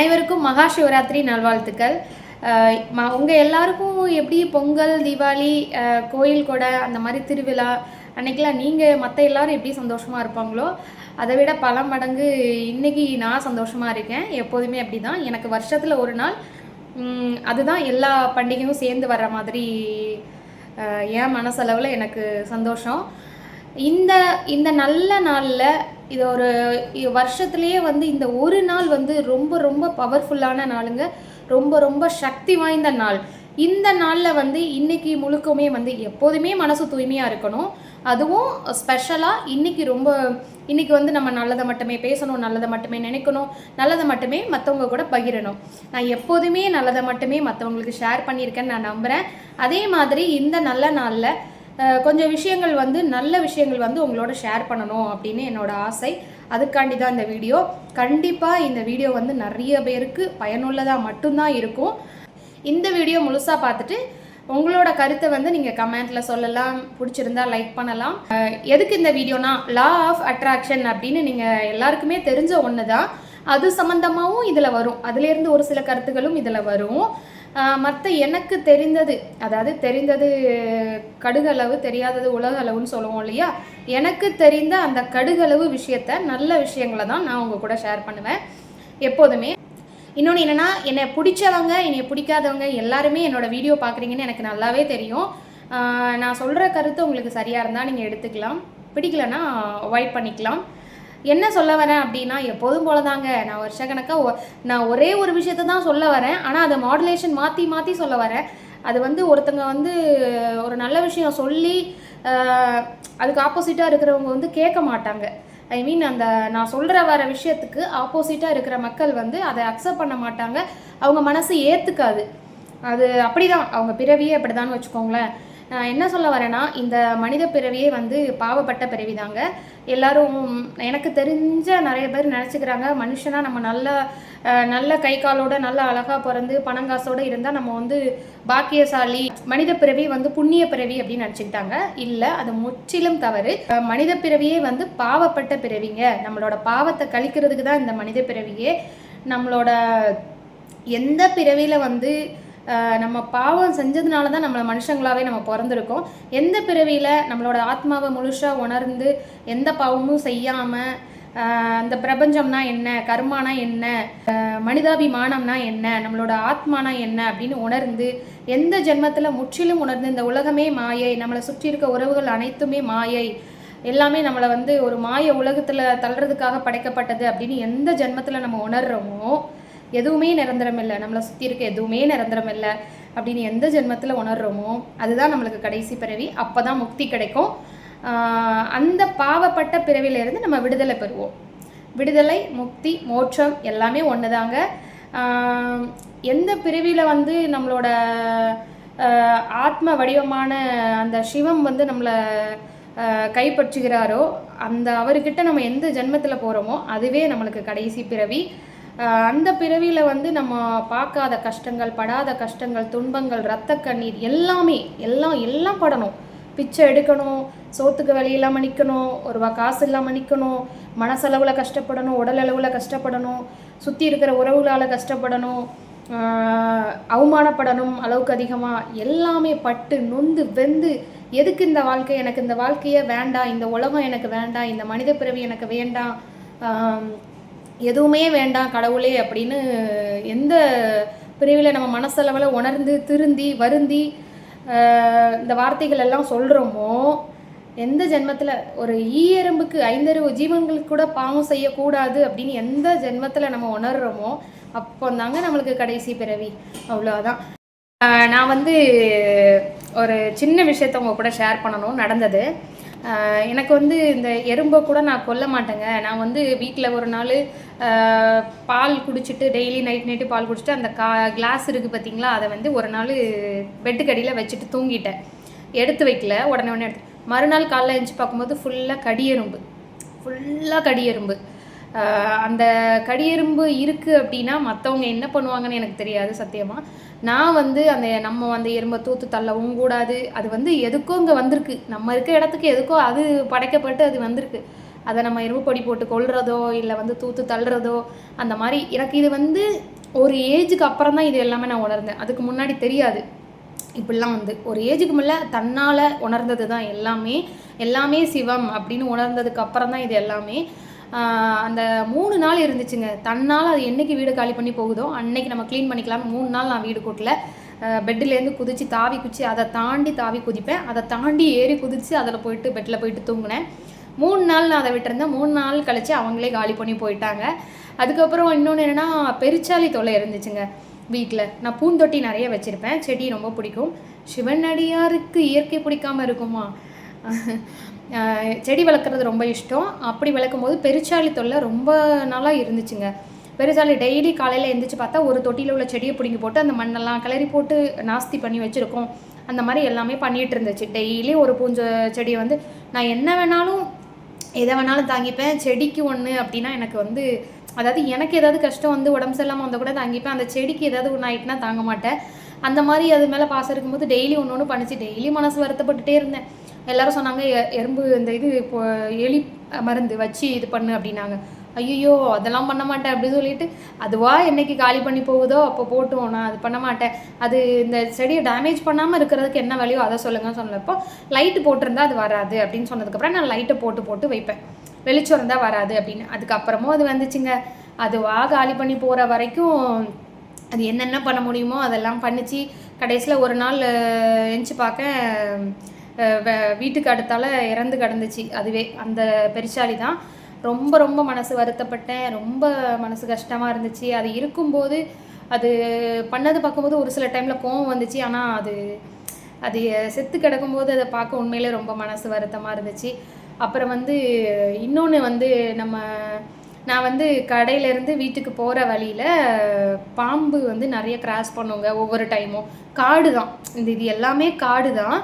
அனைவருக்கும் மகா சிவராத்திரி நல்வாழ்த்துக்கள். அஹ் ம- எல்லாருக்கும் எப்படி பொங்கல் தீபாவளி கோயில் கொடை அந்த மாதிரி திருவிழா அன்றைக்கெலாம் நீங்கள் மற்ற எல்லாரும் எப்படி சந்தோஷமாக இருப்பாங்களோ அதை விட பல மடங்கு இன்னைக்கு நான் சந்தோஷமாக இருக்கேன். எப்போதுமே அப்படிதான். எனக்கு வருஷத்தில் ஒரு நாள் அதுதான் எல்லா பண்டிகையும் சேர்ந்து வர்ற மாதிரி என் மனசளவில் எனக்கு சந்தோஷம். இந்த இந்த நல்ல நாளில் இது ஒரு வருஷத்துலேயே வந்து இந்த ஒரு நாள் வந்து ரொம்ப ரொம்ப பவர்ஃபுல்லான நாளுங்க. ரொம்ப ரொம்ப சக்தி வாய்ந்த நாள். இந்த நாளில் வந்து இன்னைக்கு முழுக்கமே வந்து எப்போதுமே மனசு தூய்மையாக இருக்கணும். அதுவும் ஸ்பெஷலாக இன்றைக்கி ரொம்ப இன்றைக்கி வந்து நம்ம நல்லதை மட்டுமே பேசணும் நல்லதை மட்டுமே நினைக்கணும் நல்லதை மட்டுமே மற்றவங்க கூட பகிரணும். நான் எப்போதுமே நல்லதை மட்டுமே மற்றவங்களுக்கு ஷேர் பண்ணியிருக்கேன்னு நான் நம்புகிறேன் அதே மாதிரி இந்த நல்ல நாளில் கொஞ்சம் விஷயங்கள் வந்து நல்ல விஷயங்கள் வந்து உங்களோட ஷேர் பண்ணணும் அப்படின்னு என்னோட ஆசை. அதுக்காண்டி தான் இந்த வீடியோ. கண்டிப்பாக இந்த வீடியோ வந்து நிறைய பேருக்கு பயனுள்ளதாக மட்டும்தான் இருக்கும். இந்த வீடியோ முழுசாக பார்த்துட்டு உங்களோட கருத்தை வந்து நீங்கள் கமெண்ட்டில் சொல்லலாம். பிடிச்சிருந்தா லைக் பண்ணலாம். எதுக்கு இந்த வீடியோனா லா ஆஃப் அட்ராக்ஷன் அப்படின்னு நீங்கள் எல்லாருக்குமே தெரிஞ்ச ஒன்று தான் அது சம்மந்தமாகவும் இதில் வரும். அதுலேருந்து ஒரு சில கருத்துகளும் இதில் வரும். மற்ற எனக்கு தெரிந்தது அதாவது தெரிந்தது கடுகளவு தெரியாதது உலக அளவுன்னு சொல்லுவோம் இல்லையா? எனக்கு தெரிந்த அந்த கடுகளவு விஷயத்த நல்ல விஷயங்களை தான் நான் உங்கள் கூட ஷேர் பண்ணுவேன் எப்போதுமே. இன்னொன்று என்னென்னா என்னை பிடிச்சவங்க என்னை பிடிக்காதவங்க எல்லாருமே என்னோட வீடியோ பார்க்குறீங்கன்னு எனக்கு நல்லாவே தெரியும். நான் சொல்கிற கருத்து உங்களுக்கு சரியாக இருந்தால் நீங்கள் எடுத்துக்கலாம். பிடிக்கலன்னா அவாய்ட் பண்ணிக்கலாம். என்ன சொல்ல வரேன் அப்படின்னா எப்போதும் போல தாங்க நான் வருஷக்கணக்காக நான் ஒரே ஒரு விஷயத்தை தான் சொல்ல வரேன். ஆனால் அதை மாடுலேஷன் மாற்றி மாற்றி சொல்ல வரேன். அது வந்து ஒருத்தங்க வந்து ஒரு நல்ல விஷயம் சொல்லி அதுக்கு ஆப்போசிட்டாக இருக்கிறவங்க வந்து கேட்க மாட்டாங்க. ஐ மீன் அந்த நான் சொல்கிற வர விஷயத்துக்கு ஆப்போசிட்டாக இருக்கிற மக்கள் வந்து அதை அக்செப்ட் பண்ண மாட்டாங்க. அவங்க மனசு ஏற்றுக்காது அது அப்படிதான். அவங்க பிறவியே அப்படிதான்னு வச்சுக்கோங்களேன். நான் என்ன சொல்ல வரேன்னா இந்த மனித பிறவியே வந்து பாவப்பட்ட பிறவி தாங்க எல்லாரும் எனக்கு தெரிஞ்ச நிறைய பேர் நினச்சிக்கிறாங்க மனுஷனா நம்ம நல்ல நல்ல கை காலோட நல்ல அழகா பிறந்து பணங்காசோடு இருந்தால் நம்ம வந்து பாக்கியசாலி மனித பிறவி வந்து புண்ணிய பிறவி அப்படின்னு நினச்சிக்கிட்டாங்க. இல்லை அது முற்றிலும் தவறு. மனித பிறவியே வந்து பாவப்பட்ட பிறவிங்க. நம்மளோட பாவத்தை கழிக்கிறதுக்கு தான் இந்த மனித பிறவியே. நம்மளோட எந்த பிறவியில் வந்து நம்ம பாவம் செஞ்சதுனால தான் நம்மளை மனுஷங்களாகவே நம்ம பிறந்திருக்கோம். எந்த பிறவியில் நம்மளோட ஆத்மாவை முழுசாக உணர்ந்து எந்த பாவமும் செய்யாமல் இந்த பிரபஞ்சம்னா என்ன கர்மானா என்ன மனிதாபிமானம்னா என்ன நம்மளோட ஆத்மானா என்ன அப்படின்னு உணர்ந்து எந்த ஜென்மத்தில் முற்றிலும் உணர்ந்து இந்த உலகமே மாயை நம்மளை சுற்றி இருக்க உறவுகள் அனைத்துமே மாயை எல்லாமே நம்மளை வந்து ஒரு மாய உலகத்தில் தள்ளுறதுக்காக படைக்கப்பட்டது அப்படின்னு எந்த ஜென்மத்தில் நம்ம உணர்கிறோமோ எதுவுமே நிரந்தரம் இல்லை நம்மளை சுற்றி இருக்க எதுவுமே நிரந்தரம் இல்லை அப்படின்னு எந்த ஜென்மத்தில் உணர்றோமோ அதுதான் நம்மளுக்கு கடைசி பிறவி. அப்போ தான் முக்தி கிடைக்கும். அந்த பாவப்பட்ட பிறவிலேருந்து நம்ம விடுதலை பெறுவோம். விடுதலை முக்தி மோட்சம் எல்லாமே ஒன்று தாங்க எந்த பிறவியில் வந்து நம்மளோட ஆத்ம வடிவமான அந்த சிவம் வந்து நம்மளை கைப்பற்றுகிறாரோ அந்த அவர்கிட்ட நம்ம எந்த ஜென்மத்தில் போகிறோமோ அதுவே நம்மளுக்கு கடைசி பிறவி. அந்த பிறவியில் வந்து நம்ம பார்க்காத கஷ்டங்கள் படாத கஷ்டங்கள் துன்பங்கள் ரத்த கண்ணீர் எல்லாமே எல்லாம் எல்லாம் படணும். பிச்சை எடுக்கணும் சோத்துக்கு வழி இல்லாமல் நிற்கணும் ஒரு ரூபா காசு இல்லாமல் நிற்கணும் மனசளவில் கஷ்டப்படணும் உடல் அளவில் கஷ்டப்படணும் சுற்றி இருக்கிற உறவுகளால் கஷ்டப்படணும் அவமானப்படணும் அளவுக்கு அதிகமாக எல்லாமே பட்டு நொந்து வெந்து எதுக்கு இந்த வாழ்க்கை? எனக்கு இந்த வாழ்க்கையே வேண்டாம் இந்த உலகம் எனக்கு வேண்டாம் இந்த மனித பிறவி எனக்கு வேண்டாம் எதுவுமே வேண்டாம் கடவுளே அப்படின்னு எந்த பிரிவில் நம்ம மனசளவில் உணர்ந்து திருந்தி வருந்தி இந்த வார்த்தைகள் எல்லாம் சொல்கிறோமோ எந்த ஜென்மத்தில் ஒரு ஈயெறும்புக்கு ஐந்தறிவு ஜீவன்களுக்கு கூட பாவம் செய்யக்கூடாது அப்படின்னு எந்த ஜென்மத்தில் நம்ம உணர்கிறோமோ அப்போ தாங்க நம்மளுக்கு கடைசி பிறவி. அவ்வளோதான் நான் வந்து ஒரு சின்ன விஷயத்த உங்கள் கூட ஷேர் பண்ணணும் நடந்தது. எனக்கு வந்து இந்த எறும்பை கூட நான் கொல்ல மாட்டேங்க. நான் வந்து வீட்டில் ஒரு நாள் பால் குடிச்சிட்டு டெய்லி நைட் நைட்டு பால் குடிச்சிட்டு அந்த கா கிளாஸ் இருக்குது பார்த்தீங்களா அதை வந்து ஒரு நாள் பெட்டுக்கடியில் வச்சுட்டு தூங்கிட்டேன். எடுத்து வைக்கல உடனே உடனே எடுத்து மறுநாள் காலைல எழுந்துச்சு பார்க்கும்போது ஃபுல்லாக கடியெறும்பு ஃபுல்லாக கடியெறும்பு எறும்பு. அந்த கடியெறும்பு இருக்குது அப்படின்னா மற்றவங்க என்ன பண்ணுவாங்கன்னு எனக்கு தெரியாது சத்தியமாக நான் வந்து அந்த நம்ம அந்த எறும்பை தூத்து தள்ளவும் கூடாது. அது வந்து எதுக்கோ இங்கே வந்திருக்கு. நம்ம இருக்க இடத்துக்கு எதுக்கோ அது படைக்கப்பட்டு அது வந்திருக்கு. அதை நம்ம எறும்பு பொடி போட்டு கொள்றதோ இல்லை வந்து தூத்து தள்ளுறதோ அந்த மாதிரி எனக்கு இது வந்து ஒரு ஏஜுக்கு அப்புறம் தான் இது எல்லாமே நான் உணர்ந்தேன். அதுக்கு முன்னாடி தெரியாது. இப்படிலாம் வந்து ஒரு ஏஜுக்கு மேலே தன்னால் உணர்ந்தது தான் எல்லாமே. எல்லாமே சிவம் அப்படின்னு உணர்ந்ததுக்கு அப்புறம் தான் இது எல்லாமே. அந்த மூணு நாள் இருந்துச்சுங்க. தன்னால் அது என்றைக்கு வீடு காலி பண்ணி போகுதோ அன்னைக்கு நம்ம க்ளீன் பண்ணிக்கலாம்னு மூணு நாள் நான் வீடு கூட்டல. பெட்டிலேருந்து குதிச்சு தாவி குச்சி அதை தாண்டி தாவி குதிப்பேன். அதை தாண்டி ஏறி குதிச்சு அதில் போயிட்டு பெட்டில் போயிட்டு தூங்கினேன். மூணு நாள் நான் அதை விட்டுருந்தேன். மூணு நாள் கழித்து அவங்களே காலி பண்ணி போயிட்டாங்க. அதுக்கப்புறம் இன்னொன்று என்னென்னா பெருச்சாலி தொலை இருந்துச்சுங்க. வீட்டில் நான் பூந்தொட்டி நிறைய வச்சுருப்பேன். செடி ரொம்ப பிடிக்கும். சிவனடியாருக்கு இயற்கை பிடிக்காமல் இருக்குமா? செடி வளர்க்குறது ரொம்ப இஷ்டம். அப்படி வளர்க்கும் போது பெருச்சாளி தொல்லை ரொம்ப நாளாக இருந்துச்சுங்க. பெருசாலி டெய்லி காலையில் எழுந்திரிச்சு பார்த்தா ஒரு தொட்டியில் உள்ள செடியை பிடுங்கி போட்டு அந்த மண்ணெல்லாம் கிளறி போட்டு நாஸ்தி பண்ணி வச்சுருக்கோம். அந்த மாதிரி எல்லாமே பண்ணிகிட்டு இருந்துச்சு. டெய்லி ஒரு பூஞ்ச செடியை வந்து நான் என்ன வேணாலும் எதை வேணாலும் தாங்கிப்பேன். செடிக்கு ஒன்று அப்படின்னா எனக்கு வந்து அதாவது எனக்கு ஏதாவது கஷ்டம் வந்து உடம்பு சரியில்லாமல் வந்தால் கூட தாங்கிப்பேன். அந்த செடிக்கு ஏதாவது ஒன்று ஆயிட்டுனா தாங்க மாட்டேன். அந்த மாதிரி அது மேலே பாசம் இருக்கும்போது டெய்லி ஒன்று ஒன்று பண்ணிச்சு. டெய்லி மனசு வருத்தப்பட்டுட்டே இருந்தேன். எல்லாரும் சொன்னாங்க எ- எறும்பு இந்த இது இப்போ எலி மருந்து வச்சு இது பண்ணு அப்படின்னாங்க. ஐயோ அதெல்லாம் பண்ண மாட்டேன் அப்படின்னு சொல்லிட்டு அதுவா என்னைக்கு காலி பண்ணி போகுதோ அப்போ போட்டும் நான் அது பண்ண மாட்டேன். அது இந்த செடியை டேமேஜ் பண்ணாமல் இருக்கிறதுக்கு என்ன வழியோ அதை சொல்லுங்கன்னு சொன்னப்போ லைட்டு போட்டிருந்தா அது வராது அப்படின்னு சொன்னதுக்கப்புறம் நான் லைட்டை போட்டு போட்டு வைப்பேன். வெளிச்சம் இருந்தால் வராது அப்படின்னு. அதுக்கப்புறமும் அது வந்துச்சுங்க. அதுவா காலி பண்ணி போகிற வரைக்கும் அது என்னென்ன பண்ண முடியுமோ அதெல்லாம் பண்ணிச்சு. கடைசியில் ஒரு நாள் எஞ்சி பார்க்க வீட்டுக்கு அடுத்தால இறந்து கிடந்துச்சு. அதுவே அந்த பெருசாலி தான். ரொம்ப ரொம்ப மனசு வருத்தப்பட்டேன். ரொம்ப மனசு கஷ்டமாக இருந்துச்சு. அது இருக்கும்போது அது பண்ணது பார்க்கும்போது ஒரு சில டைமில் கோவம் வந்துச்சு. ஆனால் அது அது செத்து கிடக்கும்போது அதை பார்க்க உண்மையிலே ரொம்ப மனசு வருத்தமாக இருந்துச்சு. அப்புறம் வந்து இன்னொன்று வந்து நம்ம நான் வந்து கடையிலேருந்து வீட்டுக்கு போகிற வழியில் பாம்பு வந்து நிறைய கிராஸ் பண்ணுவோங்க ஒவ்வொரு டைமும் காடு தான் இந்த இது எல்லாமே காடு தான்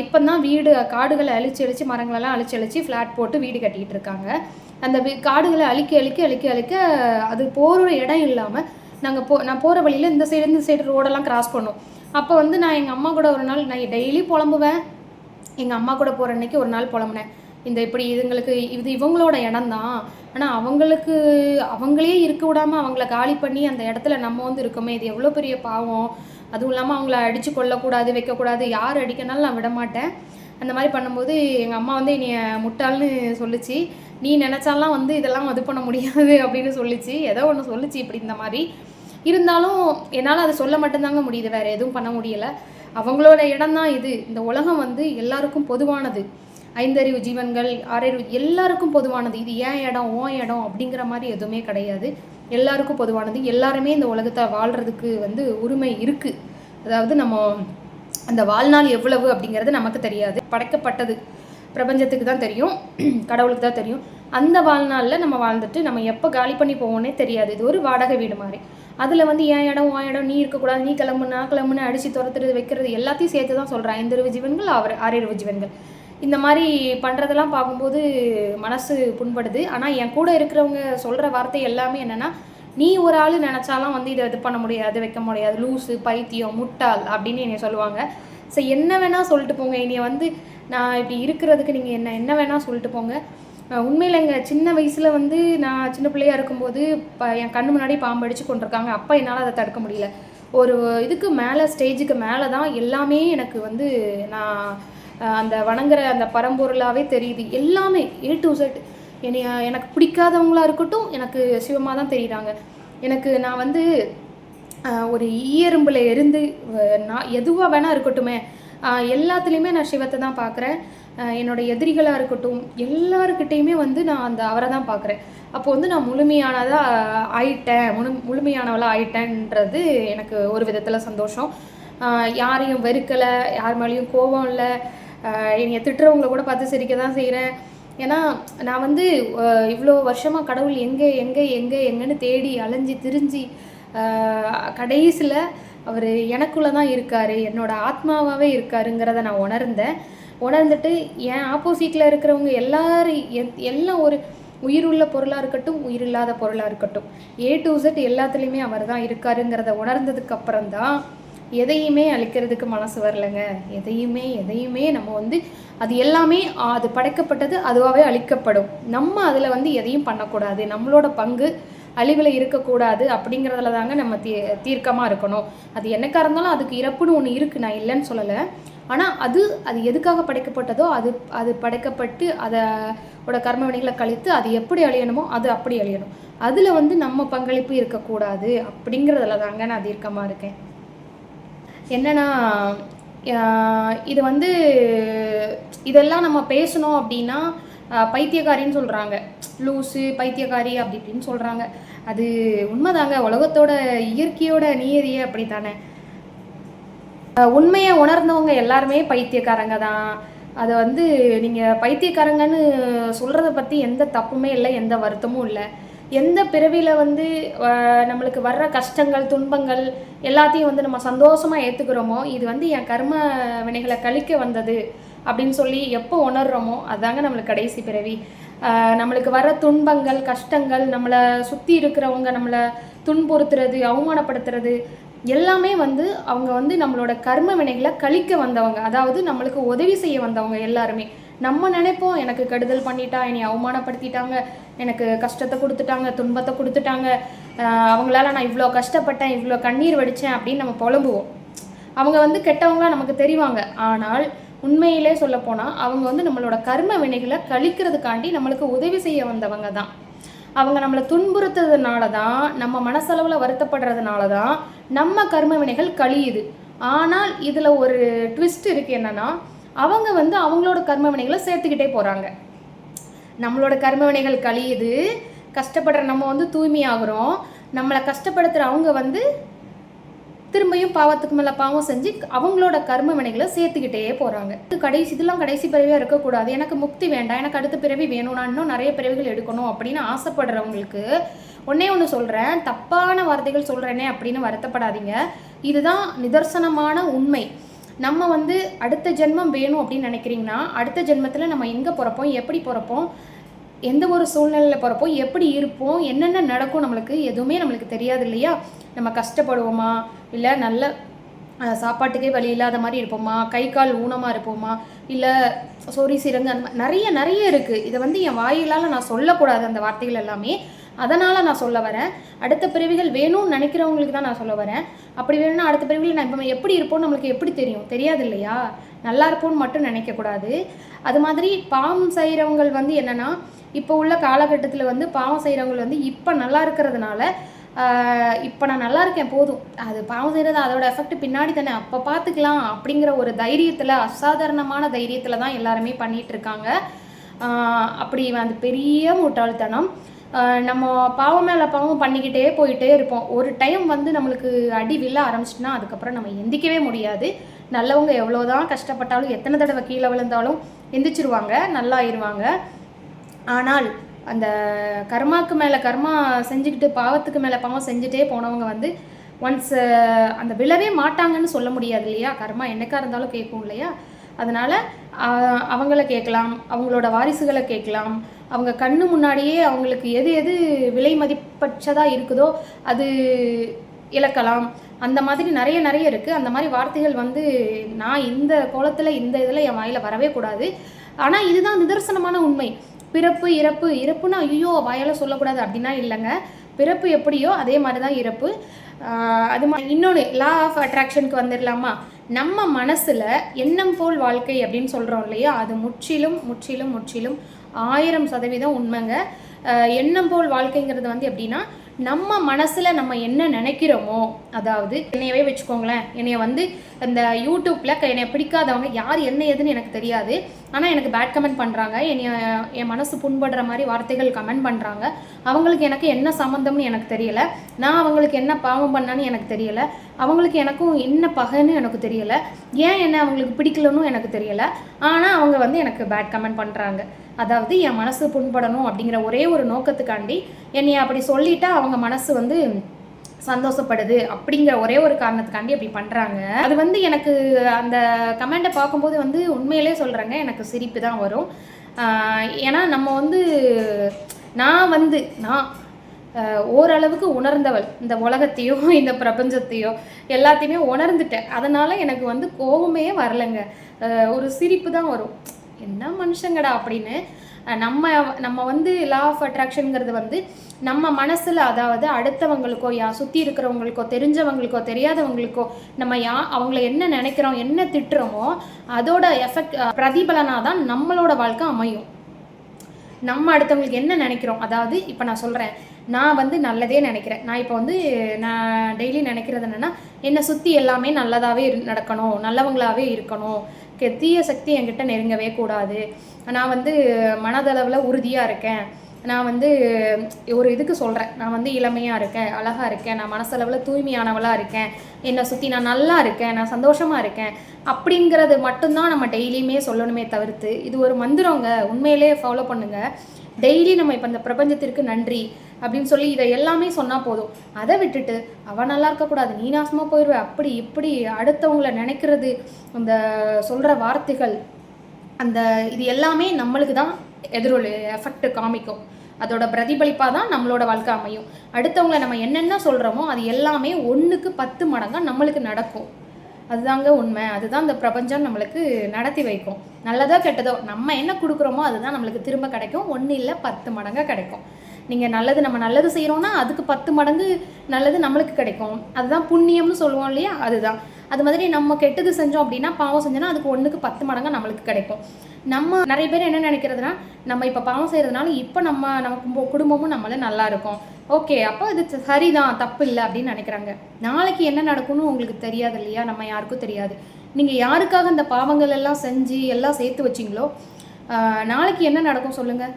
இப்போ தான் வீடு காடுகளை அழிச்சு அழிச்சு மரங்களெல்லாம் அழிச்சு அழிச்சு ஃப்ளாட் போட்டு வீடு கட்டிகிட்டு இருக்காங்க. அந்த காடுகளை அழிக்க அழிக்க அழிக்க அழிக்க அது போகிற இடம் இல்லாமல் நாங்கள் போ நான் போகிற வழியில் இந்த சைடு இந்த சைடு ரோடெல்லாம் கிராஸ் பண்ணோம். அப்போ வந்து நான் எங்கள் அம்மா கூட ஒரு நாள் நான் டெய்லி புலம்புவேன். எங்கள் அம்மா கூட போகிற அன்னைக்கு ஒரு நாள் புலம்புனேன். இந்த இப்படி இதுங்களுக்கு இது இவங்களோட இடம் தான் ஆனால் அவங்களுக்கு அவங்களே இருக்க விடாமல் அவங்கள காலி பண்ணி அந்த இடத்துல நம்ம வந்து இருக்கோமே இது எவ்வளோ பெரிய பாவம். அதுவும் இல்லாமல் அவங்கள அடித்து கொல்லக்கூடாது வைக்கக்கூடாது யார் அடிக்கனாலும் நான் விட மாட்டேன் அந்த மாதிரி பண்ணும்போது எங்கள் அம்மா வந்து என்னைய முட்டாள்னு சொல்லுச்சு. நீ நினச்சாலாம் வந்து இதெல்லாம் இது பண்ண முடியாது அப்படின்னு சொல்லிச்சு. ஏதோ ஒன்று சொல்லுச்சு இப்படி இந்த மாதிரி. இருந்தாலும் என்னால் அதை சொல்ல மட்டும்தாங்க முடியுது. வேறு எதுவும் பண்ண முடியலை. அவங்களோட இடம் தான் இது. இந்த உலகம் வந்து எல்லாருக்கும் பொதுவானது. ஐந்தறிவு ஜீவன்கள் ஆறறிவு எல்லாருக்கும் பொதுவானது. இது ஏன் இடம் ஓ இடம் அப்படிங்கிற மாதிரி எதுவுமே கிடையாது. எல்லாருக்கும் பொதுவானது. எல்லாருமே இந்த உலகத்தை வாழ்கிறதுக்கு வந்து உரிமை இருக்குது அதாவது நம்ம அந்த வாழ்நாள் எவ்வளவு அப்படிங்கிறது நமக்கு தெரியாது. படைக்கப்பட்டது பிரபஞ்சத்துக்கு தான் தெரியும். கடவுளுக்கு தான் தெரியும். அந்த வாழ்நாளில் நம்ம வாழ்ந்துட்டு நம்ம எப்போ காலி பண்ணி போவோன்னே தெரியாது. இது ஒரு வாடகை வீடு மாதிரி. அதில் வந்து என் இடம்? உன் இடம்? நீ இருக்கக்கூடாது நீ கிளம்பு நான் கிளம்புன்னு அடித்து துரத்துறது வைக்கிறது எல்லாத்தையும் சேர்த்து தான் சொல்கிறேன் ஐந்தறிவு ஜீவன்கள் அவர் ஆறிரவு ஜீவன்கள். இந்த மாதிரி பண்ணுறதெல்லாம் பார்க்கும்போது மனசு புண்படுது. ஆனால் என் கூட இருக்கிறவங்க சொல்கிற வார்த்தை எல்லாமே என்னென்னா நீ ஒரு ஆள் நினச்சாலாம் வந்து இதை இது பண்ண முடியாது வைக்க முடியாது. லூஸு பைத்தியம் முட்டாள் அப்படின்னு என்னை சொல்லுவாங்க. ஸோ என்ன வேணால் சொல்லிட்டு போங்க. என்னைய வந்து நான் இப்படி இருக்கிறதுக்கு நீங்கள் என்ன என்ன வேணால் சொல்லிட்டு போங்க. உண்மையில் எங்கள் சின்ன வயசில் வந்து நான் சின்ன பிள்ளையா இருக்கும்போது ப என் கண்ணு முன்னாடி பாம்பு அடித்து கொண்டிருக்காங்க. அப்போ என்னால் அதை தடுக்க முடியல. ஒரு இதுக்கு மேலே ஸ்டேஜுக்கு மேலே தான் எல்லாமே எனக்கு வந்து நான் அந்த வணங்குற அந்த பரம்பொருளாகவே தெரியுது. எல்லாமே ஏ டு செட் என்னைய எனக்கு பிடிக்காதவங்களா இருக்கட்டும் எனக்கு சிவமாக தான் தெரியுறாங்க. எனக்கு நான் வந்து ஒரு ஈயரும்பில் இருந்து நான் எதுவாக வேணால் இருக்கட்டுமே எல்லாத்துலேயுமே நான் சிவத்தை தான் பார்க்குறேன் என்னோட எதிரிகளாக இருக்கட்டும் எல்லாருக்கிட்டேயுமே வந்து நான் அந்த அவரை தான் பார்க்குறேன் அப்போ வந்து நான் முழுமையானதாக ஆயிட்டேன். முழு முழுமையானவளாக ஆயிட்டேன்றது எனக்கு ஒரு விதத்தில் சந்தோஷம். யாரையும் வெறுக்கலை யார் மேலேயும் கோபம் இல்லை. என்னை திட்டுறவங்கள கூட பார்த்து சிரிக்க தான் செய்கிறேன் ஏன்னா நான் வந்து இவ்வளோ வருஷமாக கடவுள் எங்கே எங்கே எங்கே எங்கன்னு தேடி அலைஞ்சு திரிஞ்சு கடைசியில் அவர் எனக்குள்ளே தான் இருக்கார். என்னோட ஆத்மாவாகவே இருக்காருங்கிறத நான் உணர்ந்தேன். உணர்ந்துட்டு என் ஆப்போசிட்டில் இருக்கிறவங்க எல்லாரும் எத்- எல்லாம் ஒரு உயிருள்ள பொருளாக இருக்கட்டும் உயிரில்லாத பொருளாக இருக்கட்டும். ஏ டு இசட் எல்லாத்துலேயுமே அவர் தான் இருக்காருங்கிறத உணர்ந்ததுக்கு அப்புறம் தான் எதையுமே அழிக்கிறதுக்கு மனசு வரலைங்க. எதையுமே எதையுமே நம்ம வந்து அது எல்லாமே அது படைக்கப்பட்டது அதுவாகவே அழிக்கப்படும். நம்ம அதில் வந்து எதையும் பண்ணக்கூடாது. நம்மளோட பங்கு அழிவில் இருக்கக்கூடாது அப்படிங்கிறதுல தாங்க நம்ம தீ தீர்க்கமாக இருக்கணும். அது என்னக்கா இருந்தாலும் அதுக்கு இறப்புன்னு ஒன்று இருக்குது நான் இல்லைன்னு சொல்லலை. ஆனால் அது அது எதுக்காக படைக்கப்பட்டதோ அது அது படைக்கப்பட்டு அதோட கர்ம வினைகளை கழித்து அது எப்படி அழியணுமோ அது அப்படி அழியணும். அதில் வந்து நம்ம பங்களிப்பு இருக்கக்கூடாது அப்படிங்கிறதுல தாங்க நான் தீர்க்கமாக இருக்கேன். என்னன்னா இது வந்து இதெல்லாம் நம்ம பேசணும் அப்படின்னா பைத்தியக்காரின்னு சொல்கிறாங்க லூஸு பைத்தியக்காரி அப்படி இப்படின்னு சொல்கிறாங்க அது உண்மைதாங்க. உலகத்தோட இயற்கையோட நியதியே அப்படி தானே உண்மையை உணர்ந்தவங்க எல்லாருமே பைத்தியக்காரங்க தான். அதை வந்து நீங்கள் பைத்தியக்காரங்கன்னு சொல்கிறத பற்றி எந்த தப்புமே இல்லை எந்த வருத்தமும் இல்லை. எந்த பிறவியில் வந்து நம்மளுக்கு வர்ற கஷ்டங்கள் துன்பங்கள் எல்லாத்தையும் வந்து நம்ம சந்தோஷமாக ஏற்றுக்கிறோமோ இது வந்து என் கர்ம வினைகளை கழிக்க வந்தது அப்படின்னு சொல்லி எப்போ உணர்கிறோமோ அதாங்க நம்மளுக்கு கடைசி பிறவி. நம்மளுக்கு வர துன்பங்கள் கஷ்டங்கள் நம்மளை சுற்றி இருக்கிறவங்க நம்மளை துன்புறுத்துறது அவமானப்படுத்துறது எல்லாமே வந்து அவங்க வந்து நம்மளோட கர்ம வினைகளை கழிக்க வந்தவங்க. அதாவது நம்மளுக்கு உதவி செய்ய வந்தவங்க எல்லாருமே. நம்ம நினைப்போம் எனக்கு கெடுதல் பண்ணிட்டா என்னை அவமானப்படுத்திட்டாங்க எனக்கு கஷ்டத்தை கொடுத்துட்டாங்க துன்பத்தை கொடுத்துட்டாங்க. அவங்களால நான் இவ்வளோ கஷ்டப்பட்டேன் இவ்வளோ கண்ணீர் வடித்தேன் அப்படின்னு நம்ம புலம்புவோம். அவங்க வந்து கெட்டவங்களா நமக்கு தெரிவாங்க. ஆனால் உண்மையிலே சொல்லப்போனால் அவங்க வந்து நம்மளோட கர்ம வினைகளை கழிக்கிறதுக்காண்டி நம்மளுக்கு உதவி செய்ய வந்தவங்க தான். அவங்க நம்மளை துன்புறுத்துறதுனால தான் நம்ம மனசளவில் வருத்தப்படுறதுனால தான் நம்ம கர்ம வினைகள் கழியுது. ஆனால் இதில் ஒரு ட்விஸ்ட் இருக்குது என்னென்னா அவங்க வந்து அவங்களோட கர்ம வினைகளை சேர்த்துக்கிட்டே போகிறாங்க நம்மளோட கர்மவினைகள் கழியுது கஷ்டப்படுற நம்ம வந்து தூய்மையாகிறோம் நம்மளை கஷ்டப்படுத்துகிற அவங்க வந்து திரும்பியும் பாவத்துக்கு மேலே பாவம் செஞ்சு அவங்களோட கர்ம வினைகளை சேர்த்துக்கிட்டே போகிறாங்க இது கடைசி இதெல்லாம் கடைசி பிறவியாக இருக்கக்கூடாது. எனக்கு முக்தி வேண்டாம் எனக்கு அடுத்த பிறவி வேணும் நான் இன்னும் நிறைய பிறவிகள் எடுக்கணும் அப்படின்னு ஆசைப்படுறவங்களுக்கு ஒன்றே ஒன்று சொல்கிறேன் தப்பான வார்த்தைகள் சொல்கிறேனே அப்படின்னு வருத்தப்படாதீங்க. இதுதான் நிதர்சனமான உண்மை. நம்ம வந்து அடுத்த ஜென்மம் வேணும் அப்படின்னு நினைக்கிறீங்கன்னா அடுத்த ஜென்மத்தில் நம்ம எங்கே பிறப்போம் எப்படி பிறப்போம் எந்த ஒரு சூழ்நிலையில் போகிறப்போ எப்படி இருப்போம் என்னென்ன நடக்கும் நம்மளுக்கு எதுவுமே நம்மளுக்கு தெரியாது இல்லையா? நம்ம கஷ்டப்படுவோமா? இல்லை நல்ல சாப்பாட்டுக்கே வழி இல்லாத மாதிரி இருப்போமா? கை கால் ஊனமாக இருப்போமா? இல்லை சொறி சிறங்கு அந்த மாதிரி நிறைய நிறைய இருக்குது இதை வந்து என் வாயிலால் நான் சொல்லக்கூடாது அந்த வார்த்தைகள் எல்லாமே. அதனால் நான் சொல்ல வரேன். அடுத்த பிறவிகள் வேணும்னு நினைக்கிறவங்களுக்கு தான் நான் சொல்ல வரேன். அப்படி வேணும்னா அடுத்த பிறவிகள் நான் இப்போ எப்படி இருப்போம் நம்மளுக்கு எப்படி தெரியும்? தெரியாது இல்லையா? நல்லா இருப்போம்னு மட்டும் நினைக்கக்கூடாது அது மாதிரி பாவம் செய்கிறவங்கள் வந்து என்னென்னா இப்போ உள்ள காலகட்டத்தில் வந்து பாவம் செய்கிறவங்க வந்து இப்போ நல்லா இருக்கிறதுனால இப்போ நான் நல்லா இருக்கேன் போதும். அது பாவம் செய்கிறது அதோட எஃபெக்ட் பின்னாடி தானே. அப்போ பார்த்துக்கலாம் அப்படிங்கிற ஒரு தைரியத்தில் அசாதாரணமான தைரியத்தில் தான் எல்லாருமே பண்ணிகிட்ருக்காங்க அப்படி அந்த பெரிய முட்டாள்தனம். நம்ம பாவம் மேலே பாவம் பண்ணிக்கிட்டே போயிட்டே இருப்போம். ஒரு டைம் வந்து நம்மளுக்கு அடி விழ ஆரம்பிச்சிட்டுனா அதுக்கப்புறம் நம்ம எந்திக்கவே முடியாது. நல்லவங்க எவ்வளோதான் கஷ்டப்பட்டாலும் எத்தனை தடவை கீழே விழுந்தாலும் எந்திரிச்சிருவாங்க நல்லா ஆயிருவாங்க ஆனால் அந்த கர்மாக்கு மேலே கர்மா செஞ்சுக்கிட்டு பாவத்துக்கு மேலே பாவம் செஞ்சுட்டே போனவங்க வந்து ஒன்ஸ் அந்த விழவே மாட்டாங்கன்னு சொல்ல முடியாது இல்லையா? கர்மா என்னக்கா இருந்தாலும் கேட்கும் இல்லையா? அதனால் அவங்கள கேட்கலாம் அவங்களோட வாரிசுகளை கேட்கலாம் அவங்க கண்ணு முன்னாடியே அவங்களுக்கு எது எது விலை மதிப்பற்றதாக இருக்குதோ அது இழக்கலாம். அந்த மாதிரி நிறைய நிறைய இருக்குது அந்த மாதிரி வார்த்தைகள் வந்து நான் இந்த கோலத்தில் இந்த இதில் என் வாயில் வரவே கூடாது. ஆனால் இதுதான் நிதர்சனமான உண்மை. பிறப்பு இறப்பு. இறப்புனா ஐயோ வாயால் சொல்லக்கூடாது அப்படின்னா இல்லைங்க. பிறப்பு எப்படியோ அதே மாதிரி தான் இறப்பு அது மாதிரி இன்னொன்று லா ஆஃப் அட்ராக்ஷனுக்கு வந்துடலாமா நம்ம மனசில் எண்ணம் போல் வாழ்க்கை அப்படின்னு சொல்கிறோம் இல்லையா? அது முற்றிலும் முற்றிலும் முற்றிலும் ஆயிரம் சதவீதம் உண்மைங்க. எண்ணம் போல் வாழ்க்கைங்கிறது வந்து எப்படின்னா நம்ம மனசில் நம்ம என்ன நினைக்கிறோமோ அதாவது என்னையவே வச்சுக்கோங்களேன் என்னைய வந்து இந்த யூடியூப்பில் என்னை பிடிக்காதவங்க யார் என்ன ஏதுன்னு எனக்கு தெரியாது. ஆனால் எனக்கு பேட் கமெண்ட் பண்ணுறாங்க என்னைய என் மனசு புண்படுற மாதிரி வார்த்தைகள் கமெண்ட் பண்ணுறாங்க அவங்களுக்கு எனக்கு என்ன சம்மந்தம்னு எனக்கு தெரியல. நான் அவங்களுக்கு என்ன பாவம் பண்ணான்னு எனக்கு தெரியல. அவங்களுக்கு எனக்கும் என்ன பகைன்னு எனக்கு தெரியல. ஏன் என்ன அவங்களுக்கு பிடிக்கலன்னு எனக்கு தெரியல. ஆனால் அவங்க வந்து எனக்கு பேட் கமெண்ட் பண்ணுறாங்க அதாவது என் மனசு புண்படணும் அப்படிங்கிற ஒரே ஒரு நோக்கத்துக்காண்டி என்னை அப்படி சொல்லிட்டா அவங்க மனசு வந்து சந்தோஷப்படுது அப்படிங்கிற ஒரே ஒரு காரணத்துக்காண்டி அப்படி பண்ணுறாங்க அது வந்து எனக்கு அந்த கமெண்ட்டை பார்க்கும்போது வந்து உண்மையிலே சொல்கிறேங்க எனக்கு சிரிப்பு தான் வரும். ஏன்னா நம்ம வந்து நான் வந்து நான் ஓரளவுக்கு உணர்ந்தவள். இந்த உலகத்தையோ இந்த பிரபஞ்சத்தையோ எல்லாத்தையுமே உணர்ந்துட்டேன். அதனால் எனக்கு வந்து கோபமே வரலைங்க. ஒரு சிரிப்பு தான் வரும். என்ன மனுஷங்கடா அப்படின்னு நம்ம நம்ம வந்து லா ஆஃப் அட்ராக்ஷனுங்கிறது வந்து நம்ம மனசில் அதாவது அடுத்தவங்களுக்கோ யா சுற்றி இருக்கிறவங்களுக்கோ தெரிஞ்சவங்களுக்கோ தெரியாதவங்களுக்கோ நம்ம யா அவங்கள என்ன நினைக்கிறோம் என்ன திட்டுறோமோ அதோட எஃபெக்ட் பிரதிபலனாக தான் நம்மளோட வாழ்க்கை அமையும். நம்ம அடுத்தவங்களுக்கு என்ன நினைக்கிறோம் அதாவது இப்போ நான் சொல்கிறேன் நான் வந்து நல்லதே நினைக்கிறேன். நான் இப்போ வந்து நான் டெய்லி நினைக்கிறது என்னென்னா என்னை சுற்றி எல்லாமே நல்லதாகவே இரு நடக்கணும் நல்லவங்களாகவே இருக்கணும் தீய சக்தி என்கிட்ட நெருங்கவே கூடாது. நான் வந்து மனதளவில் உறுதியாக இருக்கேன். நான் வந்து ஒரு இதுக்கு சொல்கிறேன் நான் வந்து இளமையாக இருக்கேன் அழகாக இருக்கேன் நான் மனசளவில் தூய்மையானவளாக இருக்கேன். என்னை சுற்றி நான் நல்லா இருக்கேன் நான் சந்தோஷமாக இருக்கேன். அப்படிங்கிறது மட்டும்தான் நம்ம டெய்லியுமே சொல்லணுமே தவிர்த்து இது ஒரு மந்திரங்க. உண்மையிலே ஃபாலோ பண்ணுங்கள் டெய்லி நம்ம இப்போ இந்த பிரபஞ்சத்திற்கு நன்றி அப்படின்னு சொல்லி இதை எல்லாமே சொன்னால் போதும். அதை விட்டுட்டு அவன் நல்லா இருக்கக்கூடாது நீ நாசமாக போயிடுவ அப்படி இப்படி அடுத்தவங்கள நினைக்கிறது அந்த சொல்கிற வார்த்தைகள் அந்த இது எல்லாமே நம்மளுக்கு தான் எதிரொலி எஃபெக்ட் காமிக்கும். அதோட பிரதிபலிப்பாக தான் நம்மளோட வாழ்க்கை அமையும். அடுத்தவங்களை நம்ம என்னென்ன சொல்கிறோமோ அது எல்லாமே ஒன்றுக்கு பத்து மடங்காக நம்மளுக்கு நடக்கும். அதுதாங்க உண்மை. அதுதான் இந்த பிரபஞ்சம் நம்மளுக்கு நடத்தி வைக்கும். நல்லதோ கெட்டதோ நம்ம என்ன கொடுக்குறோமோ அதுதான் நம்மளுக்கு திரும்ப கிடைக்கும். ஒன்று இல்லை பத்து மடங்காக கிடைக்கும். நீங்கள் நல்லது நம்ம நல்லது செய்கிறோன்னா அதுக்கு பத்து மடங்கு நல்லது நம்மளுக்கு கிடைக்கும். அதுதான் புண்ணியம்னு சொல்லுவோம் இல்லையா? அதுதான். அது மாதிரி நம்ம கெட்டது செஞ்சோம் அப்படின்னா பாவம் செஞ்சோன்னா அதுக்கு ஒன்றுக்கு பத்து மடங்கு நம்மளுக்கு கிடைக்கும். நம்ம நிறைய பேர் என்ன நினைக்கிறதுனா நம்ம இப்போ பாவம் செய்கிறதுனால இப்போ நம்ம நம்ம குடும்பமும் நம்மள நல்லா இருக்கும். ஓகே அப்போ இது சரிதான் தப்பு இல்லை அப்படின்னு நினைக்கிறாங்க. நாளைக்கு என்ன நடக்கும்னு உங்களுக்கு தெரியாது இல்லையா? நம்ம யாருக்கும் தெரியாது. நீங்கள் யாருக்காக இந்த பாவங்கள் எல்லாம் செஞ்சு எல்லாம் சேர்த்து வச்சிங்களோ நாளைக்கு என்ன நடக்கும் சொல்லுங்கள்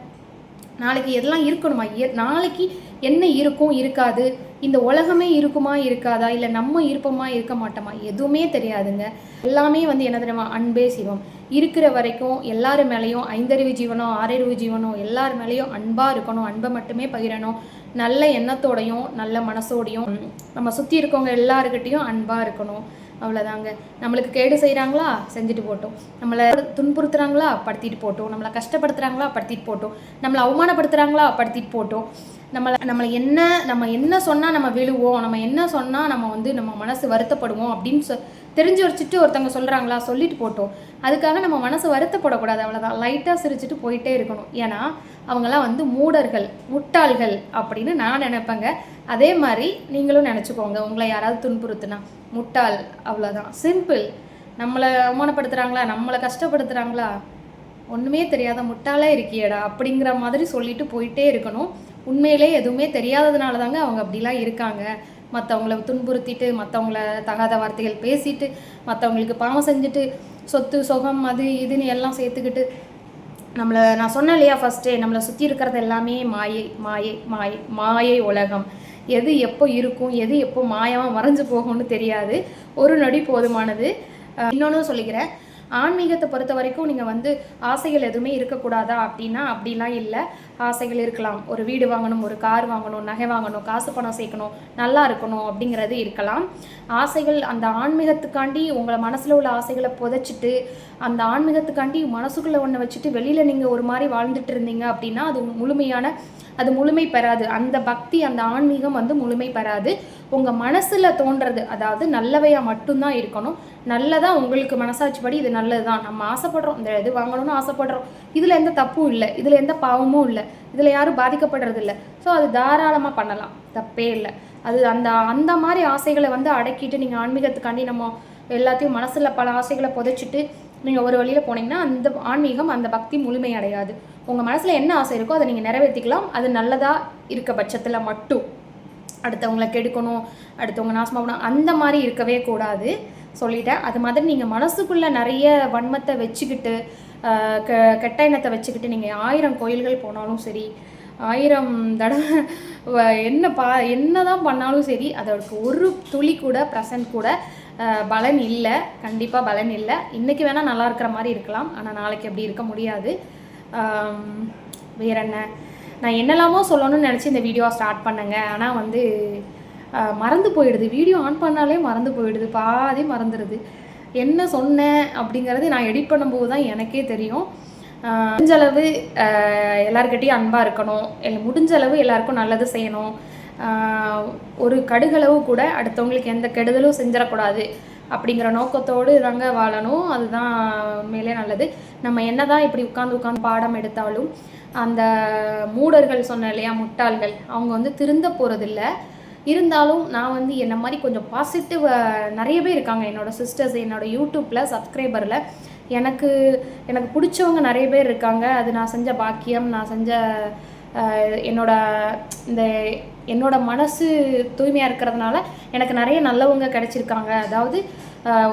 நாளைக்கு எதெல்லாம் இருக்கணுமா? எ- நாளைக்கு என்ன இருக்கும் இருக்காது? இந்த உலகமே இருக்குமா இருக்காதா? இல்லை நம்ம இருப்போமா இருக்க மாட்டோமா? எதுவுமே தெரியாதுங்க. எல்லாமே வந்து என்ன தெரியுமா? அன்பே சிவம். இருக்கிற வரைக்கும் எல்லார் மேலேயும் ஐந்தறிவு ஜீவனோ ஆறறிவு ஜீவனோ எல்லார் மேலேயும் அன்பாக இருக்கணும் அன்பை மட்டுமே பகிரணும். நல்ல எண்ணத்தோடையும் நல்ல மனசோடையும் நம்ம சுற்றி இருக்கவங்க எல்லாருக்கிட்டேயும் அன்பாக இருக்கணும். அவ்வளோதாங்க நம்மளுக்கு கேடு செய்கிறாங்களா செஞ்சுட்டு போட்டோம். நம்மளை துன்புறுத்துறாங்களா? படுத்திட்டு போட்டோம். நம்மளை கஷ்டப்படுத்துகிறாங்களா படுத்திட்டு போட்டோம். நம்மளை அவமானப்படுத்துகிறாங்களா படுத்திட்டு போட்டோம். நம்மளை நம்மளை என்ன நம்ம என்ன சொன்னால் நம்ம விழுவோம் நம்ம என்ன சொன்னால் நம்ம வந்து நம்ம மனசு வருத்தப்படுவோம் அப்படின்னு சொ தெரிஞ்சு வச்சுட்டு ஒருத்தவங்க சொல்கிறாங்களா சொல்லிட்டு போட்டோம். அதுக்காக நம்ம மனசு வருத்தப்படக்கூடாது அவ்வளோதான் லைட்டாக சிரிச்சுட்டு போயிட்டே இருக்கணும். ஏன்னா அவங்களாம் வந்து மூடர்கள் முட்டாள்கள் அப்படின்னு நான் நினைப்பேங்க. அதே மாதிரி நீங்களும் நினச்சிக்கோங்க உங்களை யாராவது துன்புறுத்துனா. முட்டாள் அவ்வளோதான் சிம்பிள் நம்மளை அவமானப்படுத்துகிறாங்களா நம்மளை கஷ்டப்படுத்துகிறாங்களா ஒன்றுமே தெரியாத முட்டாளே இருக்கியடா அப்படிங்கிற மாதிரி சொல்லிட்டு போயிட்டே இருக்கணும். உண்மையிலே எதுவுமே தெரியாததுனால தாங்க அவங்க அப்படிலாம் இருக்காங்க. மற்றவங்கள துன்புறுத்திட்டு மற்றவங்கள தகாத வார்த்தைகள் பேசிட்டு மற்றவங்களுக்கு பாவம் செஞ்சுட்டு சொத்து சுகம் அது இதுன்னு எல்லாம் சேர்த்துக்கிட்டு நம்மளை நான் சொன்னேன் இல்லையா ஃபஸ்ட்டே நம்மளை சுற்றி இருக்கிறது எல்லாமே மாயை மாயை மாயை மாயை உலகம். எது எப்போ இருக்கும் எது எப்போ மாயமாக மறைஞ்சு போகும்னு தெரியாது. ஒரு நொடி போதுமானது. இன்னொன்று சொல்லிக்கிறேன். ஆன்மீகத்தை பொறுத்த வரைக்கும் நீங்கள் வந்து ஆசைகள் எதுவுமே இருக்கக்கூடாதா அப்படின்னா அப்படிலாம் இல்லை. ஆசைகள் இருக்கலாம். ஒரு வீடு வாங்கணும் ஒரு கார் வாங்கணும் நகை வாங்கணும் காசு பணம் சேர்க்கணும் நல்லா இருக்கணும் அப்படிங்கிறது இருக்கலாம். ஆசைகள் அந்த ஆன்மீகத்துக்காண்டி உங்களை மனசில் உள்ள ஆசைகளை புதைச்சிட்டு அந்த ஆன்மீகத்துக்காண்டி மனசுக்குள்ளே ஒன்று வச்சுட்டு வெளியில் நீங்கள் ஒரு மாதிரி வாழ்ந்துட்டு இருந்தீங்க அப்படின்னா அது முழுமையான அது முழுமை பெறாது. அந்த பக்தி அந்த ஆன்மீகம் வந்து முழுமை பெறாது. உங்கள் மனசில் தோன்றது அதாவது நல்லவையாக மட்டும்தான் இருக்கணும். நல்லதாக உங்களுக்கு மனசாட்சிப்படி இது நல்லது தான் நம்ம ஆசைப்படுறோம். இந்த இது வாங்கணும்னு ஆசைப்படுறோம். இதில் எந்த தப்பும் இல்லை. இதில் எந்த பாவமும் இல்லை. இதில் யாரும் பாதிக்கப்படுறது இல்லை. ஸோ அது தாராளமாக பண்ணலாம். தப்பே இல்லை. அது அந்த அந்த மாதிரி ஆசைகளை வந்து அடக்கிட்டு நீங்கள் ஆன்மீகத்துக்காண்டி நம்ம எல்லாத்தையும் மனசில் பல ஆசைகளை புதைச்சிட்டு நீங்கள் ஒரு வழியில் போனீங்கன்னா அந்த ஆன்மீகம் அந்த பக்தி முழுமை அடையாது உங்கள் மனசில் என்ன ஆசை இருக்கோ அதை நீங்கள் நிறைவேற்றிக்கலாம் அது நல்லதாக இருக்க பட்சத்தில் மட்டும். அடுத்தவங்களை கெடுக்கணும் அடுத்தவங்க நாசமாகணும் அந்த மாதிரி இருக்கவே கூடாது. சொல்லிட்டேன். அது மாதிரி நீங்கள் மனசுக்குள்ளே நிறைய வன்மத்தை வச்சுக்கிட்டு க கெட்ட எண்ணத்தை வச்சுக்கிட்டு நீங்கள் ஆயிரம் கோயில்கள் போனாலும் சரி ஆயிரம் தடவை என்ன பா என்ன தான் பண்ணாலும் சரி அதற்கு ஒரு துளி கூட ப்ரெசன்ட் கூட பலன் இல்லை. கண்டிப்பாக பலன் இல்லை. இன்றைக்கி வேணால் நல்லா இருக்கிற மாதிரி இருக்கலாம். ஆனால் நாளைக்கு அப்படி இருக்க முடியாது. வேற என்ன? நான் என்னெல்லாமோ சொல்லணும்னு நினச்சி இந்த வீடியோவை ஸ்டார்ட் பண்ணுங்க. ஆனால் வந்து மறந்து போயிடுது. வீடியோ ஆன் பண்ணாலே மறந்து போயிடுது. பாதி மறந்துடுது என்ன சொன்னேன் அப்படிங்கிறது நான் எடிட் பண்ணும்போது தான் எனக்கே தெரியும். முடிஞ்சளவு முடிஞ்ச அன்பாக இருக்கணும். இல்லை முடிஞ்சளவு எல்லாருக்கும் நல்லது செய்யணும். ஒரு கடுகளவு கூட அடுத்தவங்களுக்கு எந்த கெடுதலும் செஞ்சிடக்கூடாது. அப்படிங்கிற நோக்கத்தோடு தாங்க வாழணும். அதுதான் மேலே நல்லது. நம்ம என்ன தான் இப்படி உட்காந்து உட்காந்து பாடம் எடுத்தாலும் அந்த மூடர்கள் சொன்ன இல்லையா முட்டாள்கள் அவங்க வந்து திருந்த போகிறதில்ல இருந்தாலும் நான் வந்து என்ன மாதிரி கொஞ்சம் பாசிட்டிவ் நிறைய பேர் இருக்காங்க. என்னோட சிஸ்டர்ஸ் என்னோடய யூடியூப்பில் சப்ஸ்கிரைபரில் எனக்கு எனக்கு பிடிச்சவங்க நிறைய பேர் இருக்காங்க. அது நான் செஞ்ச பாக்கியம் நான் செஞ்ச என்னோட இந்த என்னோட மனசு தூய்மையாக இருக்கிறதுனால எனக்கு நிறைய நல்லவங்க கிடச்சிருக்காங்க. அதாவது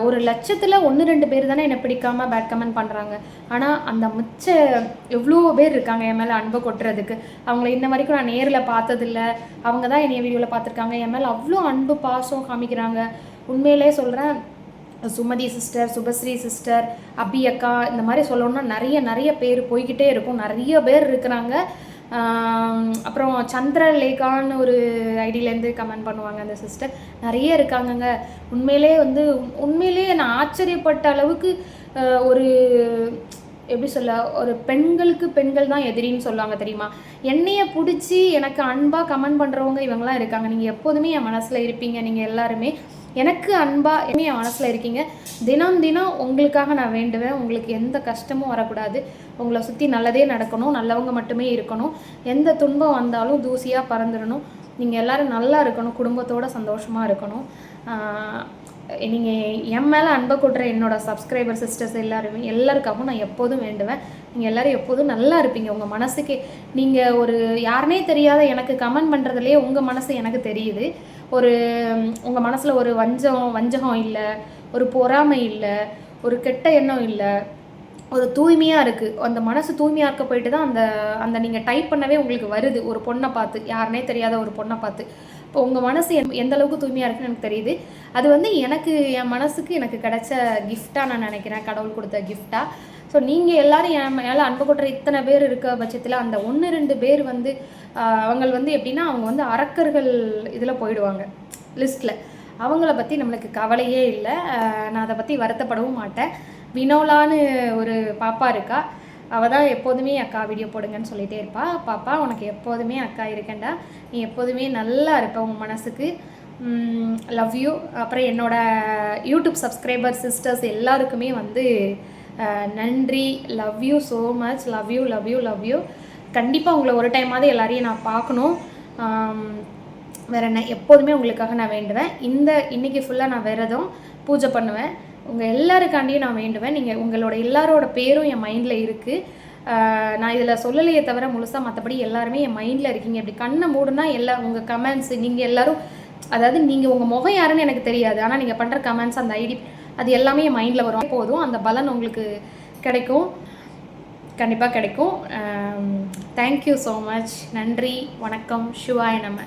ஒரு லட்சத்தில் ஒன்று ரெண்டு பேர் தானே என்னை பிடிக்காம பேட் கமெண்ட் பண்ணுறாங்க ஆனால் அந்த மிச்ச எவ்வளோ பேர் இருக்காங்க என் மேலே அன்பை கொட்டுறதுக்கு. அவங்கள இந்த வரைக்கும் நான் நேரில் பார்த்ததில்ல. அவங்க தான் என்னைய வீடியோவில் பார்த்துருக்காங்க. என் மேலே அவ்வளோ அன்பு பாசம் காமிக்கிறாங்க. உண்மையிலே சொல்கிறேன் சுமதி சிஸ்டர் சுபஸ்ரீ சிஸ்டர் அபி அக்கா இந்த மாதிரி சொல்லணும்னா நிறைய நிறைய பேர் போய்கிட்டே இருக்கும். நிறைய பேர் இருக்கிறாங்க. அப்புறம் அப்புறம் சந்திரலேகான்னு ஒரு ஐடியிலேருந்து கமெண்ட் பண்ணுவாங்க அந்த சிஸ்டர். நிறைய இருக்காங்கங்க. உண்மையிலே வந்து உண்மையிலே நான் ஆச்சரியப்பட்ட அளவுக்கு ஒரு எப்படி சொல்ல ஒரு பெண்களுக்கு பெண்கள் தான் எதிரின்னு சொல்லுவாங்க தெரியுமா? என்னைய பிடிச்சி எனக்கு அன்பாக கமெண்ட் பண்ணுறவங்க இவங்களாம் இருக்காங்க. நீங்கள் எப்போதுமே என் மனசில் இருப்பீங்க நீங்கள் எல்லாருமே. எனக்கு அன்பாக எப்பவுமே என் மனசில் இருக்கீங்க. தினம் தினம் உங்களுக்காக நான் வேண்டுவேன். உங்களுக்கு எந்த கஷ்டமும் வரக்கூடாது. உங்களை சுற்றி நல்லதே நடக்கணும். நல்லவங்க மட்டுமே இருக்கணும். எந்த துன்பம் வந்தாலும் தூசியாக பறந்துடணும். நீங்கள் எல்லோரும் நல்லா இருக்கணும். குடும்பத்தோட சந்தோஷமாக இருக்கணும். நீங்கள் என் மேலே அன்பை கொட்டுற என்னோடய சப்ஸ்கிரைபர் சிஸ்டர்ஸ் எல்லாருமே எல்லாருக்காகவும் நான் எப்போதும் வேண்டுவேன். நீங்கள் எல்லோரும் எப்போதும் நல்லா இருப்பீங்க. உங்கள் மனசுக்கு நீங்கள் ஒரு யாருனே தெரியாத எனக்கு கமெண்ட் பண்ணுறதுலேயே உங்கள் மனசு எனக்கு தெரியுது. ஒரு உங்கள் மனசில் ஒரு வஞ்சம் வஞ்சகம் இல்லை ஒரு பொறாமை இல்லை ஒரு கெட்ட எண்ணம் இல்லை ஒரு தூய்மையாக இருக்குது அந்த மனசு தூய்மையாக இருக்க போயிட்டு தான் அந்த அந்த நீங்கள் டைப் பண்ணவே உங்களுக்கு வருது. ஒரு பொண்ணை பார்த்து யாருனே தெரியாத ஒரு பொண்ணை பார்த்து. இப்போ உங்கள் மனசு எந்த- அளவுக்கு தூய்மையாக இருக்குன்னு எனக்கு தெரியுது. அது வந்து எனக்கு என் மனசுக்கு எனக்கு கிடைச்ச கிஃப்டாக நான் நினைக்கிறேன். கடவுள் கொடுத்த கிஃப்டாக ஸோ நீங்கள் எல்லோரும் என் மேலே அன்பு கொட்டுற இத்தனை பேர் இருக்க பட்சத்தில் அந்த ஒன்று ரெண்டு பேர் வந்து அவங்க வந்து எப்படின்னா அவங்க வந்து அரக்கர்கள் இதில் போயிடுவாங்க லிஸ்ட்டில் அவங்கள பற்றி நம்மளுக்கு கவலையே இல்லை. நான் அதை பற்றி வருத்தப்படவும் மாட்டேன். வினோலான்னு ஒரு பாப்பா இருக்கா. அவள் தான் எப்போதுமே அக்கா வீடியோ போடுங்கன்னு சொல்லிகிட்டே இருப்பா. பாப்பா உனக்கு எப்போதுமே அக்கா இருக்கேன்டா. நீ எப்போதுமே நல்லா இருப்ப உன் மனசுக்கு. லவ் யூ அப்புறம் என்னோடய யூடியூப் சப்ஸ்கிரைபர் சிஸ்டர்ஸ் எல்லாருக்குமே வந்து நன்றி. Love you so much love you love you love you கண்டிப்பாக உங்களை ஒரு டைமாவது எல்லாரையும் நான் பார்க்கணும். வேறு என்ன எப்போதுமே உங்களுக்காக நான் வேண்டுவேன். இந்த இன்னைக்கு ஃபுல்லாக நான் விரதம் பூஜை பண்ணுவேன். உங்கள் எல்லாருக்காண்டியும் நான் வேண்டுவேன். நீங்கள் உங்களோட எல்லாரோட பேரும் என் மைண்டில் இருக்குது நான் இதில் சொல்லலையே தவிர முழுசாக மற்றபடி எல்லாருமே என் மைண்டில் இருக்கீங்க. இப்படி கண்ணை மூடுனா எல்லா உங்கள் கமெண்ட்ஸ் நீங்கள் எல்லோரும் அதாவது நீங்கள் உங்கள் முகம் யாருன்னு எனக்கு தெரியாது. ஆனால் நீங்கள் பண்ணுற கமெண்ட்ஸ் அந்த ஐடி அது எல்லாமே என் மைண்டில் வரும். போதும். அந்த பலன் உங்களுக்கு கிடைக்கும். கண்டிப்பாக கிடைக்கும். தேங்க்யூ ஸோ மச் நன்றி. வணக்கம். சிவாய நம்ம